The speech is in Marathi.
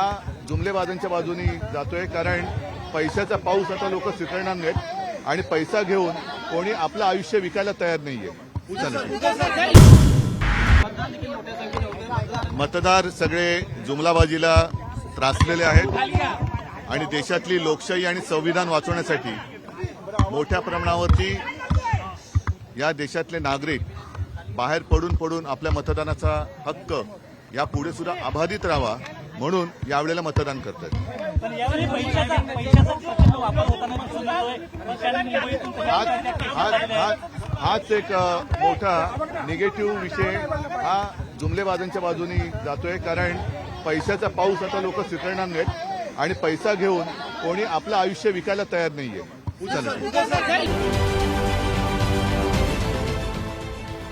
हा जुमलेबाजांच्या बाजूनी जातोय कारण पैशाचा पाऊस आता लोक स्वीकारणार नाहीत आणि पैसा घेऊन कोणी आपलं आयुष्य विकायला तयार नाहीये. मतदार सगळे जुमलाबाजीला त्रासलेले आहेत आणि देशातली लोकशाही आणि संविधान वाचवण्यासाठी मोठ्या प्रमाणावरती या देशातले नागरिक बाहेर पडून पडून आपल्या मतदानाचा हक्क या पुढे सुद्धा अबाधित राहावा. म्हणून यावेळेला मतदान करतात. पण यावेळी पैशाचा पैशाचा प्रचंड वापर होताना दिसून येतोय. पैशाने मुंबईतून हाच एक मोठा निगेटिव्ह विषय हा जुमलेबाजांच्या बाजूनी जातोय. कारण पैशाचा पाऊस आता लोक स्वीकारणार नाहीत आणि पैसा घेऊन कोणी आपलं आयुष्य विकायला तयार नाहीये.